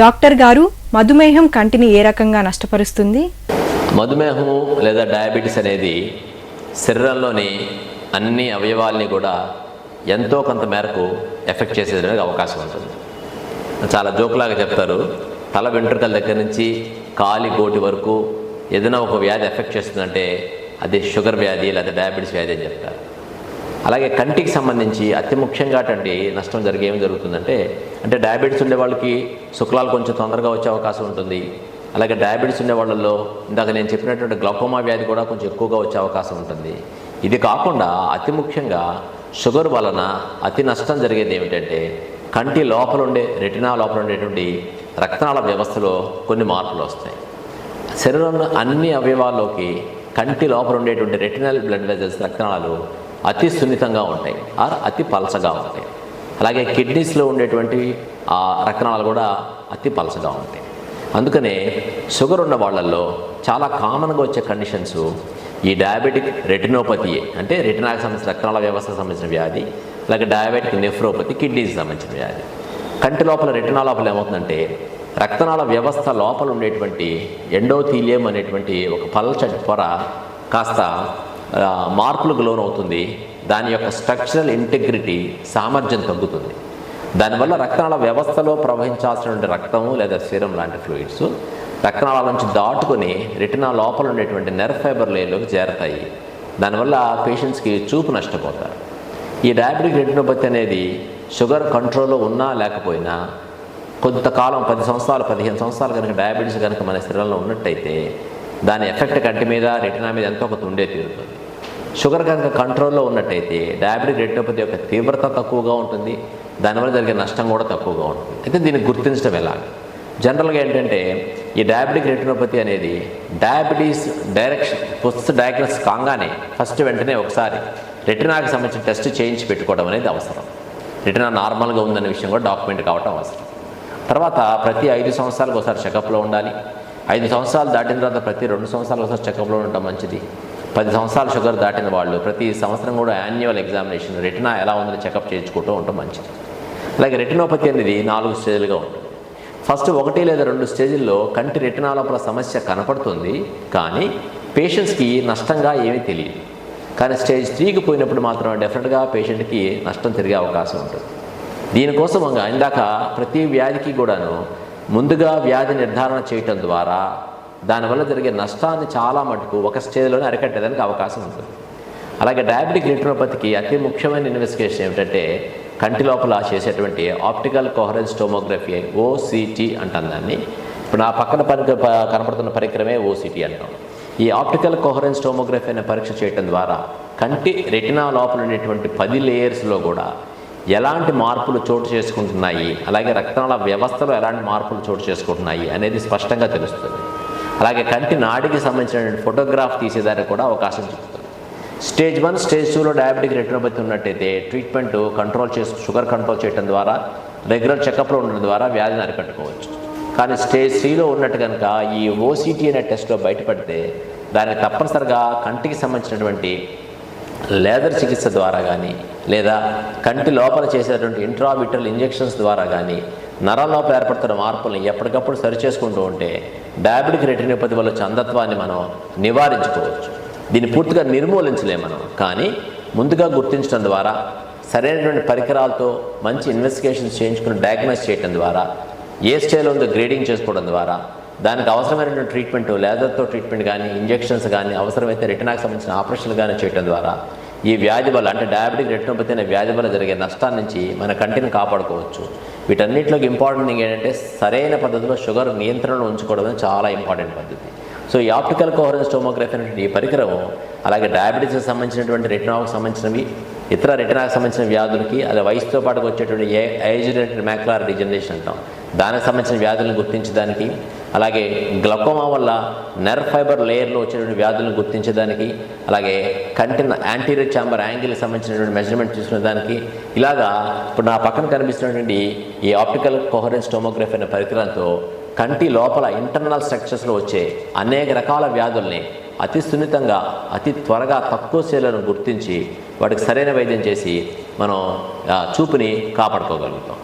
Doctor గారు మధుమేహం కంటిని ఏ రకంగా నష్టపరుస్తుంది? మధుమేహము లేదా డయాబెటీస్ అనేది శరీరంలోని అన్ని అవయవాల్ని కూడా ఎంతో కొంత మేరకు ఎఫెక్ట్ చేసేదానికి అవకాశం ఉంటుంది. చాలా జోకులాగా చెప్తారు తల వెంట్రుకల దగ్గర నుంచి కాలి గోటి వరకు ఏదైనా ఒక వ్యాధి ఎఫెక్ట్ చేస్తుందంటే అది షుగర్ వ్యాధి లేదా డయాబెటీస్ వ్యాధి అని చెప్తారు. అలాగే కంటికి సంబంధించి అతి ముఖ్యంగా అటువంటి నష్టం జరిగే ఏం జరుగుతుందంటే అంటే డయాబెటీస్ ఉండే వాళ్ళకి శుక్లాలు కొంచెం తొందరగా వచ్చే అవకాశం ఉంటుంది. అలాగే డయాబెటీస్ ఉండే వాళ్ళల్లో ఇందాక నేను చెప్పినటువంటి గ్లౌకోమా వ్యాధి కూడా కొంచెం ఎక్కువగా వచ్చే అవకాశం ఉంటుంది. ఇది కాకుండా అతి ముఖ్యంగా షుగర్ వలన అతి నష్టం జరిగేది ఏమిటంటే కంటి లోపల ఉండే రెటినా లోపల ఉండేటువంటి రక్తనాళ వ్యవస్థలో కొన్ని మార్పులు వస్తాయి. శరీరంలో అన్ని అవయవాల్లోకి కంటి లోపల ఉండేటువంటి రెటినల్ బ్లడ్ వెజల్స్ రక్తనాళాలు అతి సున్నితంగా ఉంటాయి ఆర్ అతి పలసగా ఉంటాయి. అలాగే కిడ్నీస్లో ఉండేటువంటి ఆ రక్తనాళాలు కూడా అతి పలసగా ఉంటాయి. అందుకనే షుగర్ ఉన్న వాళ్ళల్లో చాలా కామన్గా వచ్చే కండిషన్స్ ఈ డయాబెటిక్ రెటినోపతి అంటే రెటినాకి సంబంధించిన రక్తనాళ వ్యవస్థకు సంబంధించిన వ్యాధి అలాగే డయాబెటిక్ నెఫ్రోపతి కిడ్నీకి సంబంధించిన వ్యాధి. కంటి లోపల రెటినా లోపల ఏమవుతుందంటే రక్తనాళ వ్యవస్థ లోపల ఉండేటువంటి ఎండోథీలియం అనేటువంటి ఒక పల్చటి పొర కాస్త మార్పులకు లోనవుతుంది. దాని యొక్క స్ట్రక్చరల్ ఇంటెగ్రిటీ సామర్థ్యం తగ్గుతుంది. దానివల్ల రక్తనాళ వ్యవస్థలో ప్రవహించాల్సినటువంటి రక్తము లేదా సీరం లాంటి ఫ్లూయిడ్స్ రక్తనాళాల నుంచి దాటుకొని రెటినా లోపల ఉండేటువంటి నెర్వ్ ఫైబర్ లేన్లోకి చేరతాయి. దానివల్ల పేషెంట్స్కి చూపు నష్టపోతారు. ఈ డయాబెటిక్ రెటినోపతి అనేది షుగర్ కంట్రోల్లో ఉన్నా లేకపోయినా కొంతకాలం పది సంవత్సరాలు పదిహేను సంవత్సరాలు కనుక డయాబెటీస్ కనుక మన శరీరంలో ఉన్నట్టయితే దాని ఎఫెక్ట్ కంటి మీద రెటినా మీద ఎంతో కొంత ఉండే తీరుతుంది. షుగర్ కనుక కంట్రోల్లో ఉన్నట్టయితే డయాబెటిక్ రెటినోపతి యొక్క తీవ్రత తక్కువగా ఉంటుంది. దానివల్ల జరిగే నష్టం కూడా తక్కువగా ఉంటుంది. అయితే దీన్ని గుర్తించడం ఎలా? జనరల్గా ఏంటంటే ఈ డయాబెటిక్ రెటినోపతి అనేది డయాబెటీస్ డైరెక్షన్ పుస్తక డయాగ్నోస్ కాగానే ఫస్ట్ వెంటనే ఒకసారి రెటినాకి సంబంధించిన టెస్ట్ చేయించి పెట్టుకోవడం అనేది అవసరం. రెటినా నార్మల్గా ఉందనే విషయం కూడా డాక్యుమెంట్ కావడం అవసరం. తర్వాత ప్రతి ఐదు సంవత్సరాలకు ఒకసారి చెకప్లో ఉండాలి. ఐదు సంవత్సరాలు దాటిన తర్వాత ప్రతి రెండు సంవత్సరాలకు ఒకసారి చెకప్లో ఉండటం మంచిది. పది సంవత్సరాలు షుగర్ దాటిన వాళ్ళు ప్రతి సంవత్సరం కూడా యాన్యువల్ ఎగ్జామినేషన్ రెటినా ఎలా ఉందని చెకప్ చేయించుకుంటూ ఉండటం మంచిది. అలాగే రెటినోపతి అనేది నాలుగు స్టేజ్లుగా ఉంటుంది. ఫస్ట్ ఒకటి లేదా రెండు స్టేజ్ల్లో కంటి రెటినా లోపల సమస్య కనపడుతుంది కానీ పేషెంట్స్కి నష్టంగా ఏమీ తెలియదు. కానీ స్టేజ్ త్రీకి పోయినప్పుడు మాత్రం డెఫినెట్గా పేషెంట్కి నష్టం తిరిగే అవకాశం ఉంటుంది. దీనికోసం ఇందాక ప్రతి వ్యాధికి కూడాను ముందుగా వ్యాధి నిర్ధారణ చేయటం ద్వారా దానివల్ల జరిగే నష్టాన్ని చాలా మటుకు ఒక స్టేజ్లోనే అరికట్టేదానికి అవకాశం ఉంటుంది. అలాగే డయాబెటిక్ రెటినోపతికి అతి ముఖ్యమైన ఇన్వెస్టిగేషన్ ఏమిటంటే కంటి లోపల చేసేటువంటి ఆప్టికల్ కోహరెన్స్ టోమోగ్రఫీ ఓసీటీ అంటాం దాన్ని. ఇప్పుడు నా పక్కన పరి కనపడుతున్న పరికరమే ఓసిటీ అంటాం. ఈ ఆప్టికల్ కోహరెన్స్ టోమోగ్రఫీ అనే పరీక్ష చేయటం ద్వారా కంటి రెటినా లోపల ఉండేటువంటి పది లేయర్స్లో కూడా ఎలాంటి మార్పులు చోటు చేసుకుంటున్నాయి అలాగే రక్తనాళ వ్యవస్థలో ఎలాంటి మార్పులు చోటు చేసుకుంటున్నాయి అనేది స్పష్టంగా తెలుస్తుంది. అలాగే కంటి నాడికి సంబంధించిన ఫోటోగ్రాఫ్ తీసేదానికి కూడా అవకాశం చెప్తుంది స్టేజ్ వన్ స్టేజ్ టూలో డయాబెటిక్ రెటినోపతి ఉన్నట్టయితే ట్రీట్మెంట్ కంట్రోల్ చేసు షుగర్ కంట్రోల్ చేయడం ద్వారా రెగ్యులర్ చెకప్లో ఉండడం ద్వారా వ్యాధిని అరికట్టుకోవచ్చు. కానీ స్టేజ్ త్రీలో ఉన్నట్టు కనుక ఈ ఓసీటీ అనే టెస్ట్లో బయటపడితే దానికి తప్పనిసరిగా కంటికి సంబంధించినటువంటి లేదర్ చికిత్స ద్వారా కానీ లేదా కంటి లోపల చేసేటువంటి ఇంట్రావిటల్ ఇంజెక్షన్స్ ద్వారా కానీ నరం ఏర్పడుతున్న మార్పుల్ని ఎప్పటికప్పుడు సరిచేసుకుంటూ ఉంటే డయాబెటిక్ రెటినోపతి వల్ల చందత్వాన్ని మనం నివారించుకోవచ్చు. దీన్ని పూర్తిగా నిర్మూలించలేము మనం. కానీ ముందుగా గుర్తించడం ద్వారా సరైనటువంటి పరికరాలతో మంచి ఇన్వెస్టిగేషన్స్ చేయించుకుని డయాగ్నైజ్ చేయడం ద్వారా ఏ స్టేజ్లో ఉందో గ్రేడింగ్ చేసుకోవడం ద్వారా దానికి అవసరమైనటువంటి ట్రీట్మెంట్ లేదర్తో ట్రీట్మెంట్ కానీ ఇంజెక్షన్స్ కానీ అవసరమైతే రెటినాకి సంబంధించిన ఆపరేషన్లు కానీ చేయడం ద్వారా ఈ వ్యాధి వల్ల అంటే డయాబెటిక్ రెటినోపతి అనే వ్యాధి వల్ల జరిగే నష్టాన్ని నుంచి మన కంటిని కాపాడుకోవచ్చు. వీటన్నిటిలోకి ఇంపార్టెంట్ థింగ్ ఏంటంటే సరైన పద్ధతిలో షుగర్ నియంత్రణలో ఉంచుకోవడం చాలా ఇంపార్టెంట్ పద్ధతి. సో ఈ ఆప్టికల్ కోహరెన్స్ టోమోగ్రఫీ అనేటువంటి ఈ పరికరం అలాగే డయాబెటీస్కి సంబంధించినటువంటి రెటినాకు సంబంధించినవి ఇతర రెటినాకు సంబంధించిన వ్యాధులకి అలాగే వయసుతో పాటుకు వచ్చేటువంటి ఏ ఏజ్ మ్యాక్యులర్ డిజనరేషన్ అంటాం. దానికి సంబంధించిన వ్యాధులను గుర్తించడానికి అలాగే గ్లకోమా వల్ల నెర్ ఫైబర్ లేయర్లో వచ్చేటువంటి వ్యాధులను గుర్తించడానికి అలాగే కంటిన యాంటీరియర్ ఛాంబర్ యాంగిల్కి సంబంధించినటువంటి మెజర్మెంట్ తీసుకునే దానికి ఇలాగా ఇప్పుడు నా పక్కన కనిపిస్తున్నటువంటి ఈ ఆప్టికల్ కోహరెన్స్ టోమోగ్రఫీ అనే పరికరంతో కంటి లోపల ఇంటర్నల్ స్ట్రక్చర్స్లో వచ్చే అనేక రకాల వ్యాధుల్ని అతి సున్నితంగా అతి త్వరగా తక్కువ సేలను గుర్తించి వాటికి సరైన వైద్యం చేసి మనం చూపుని కాపాడుకోగలుగుతాం.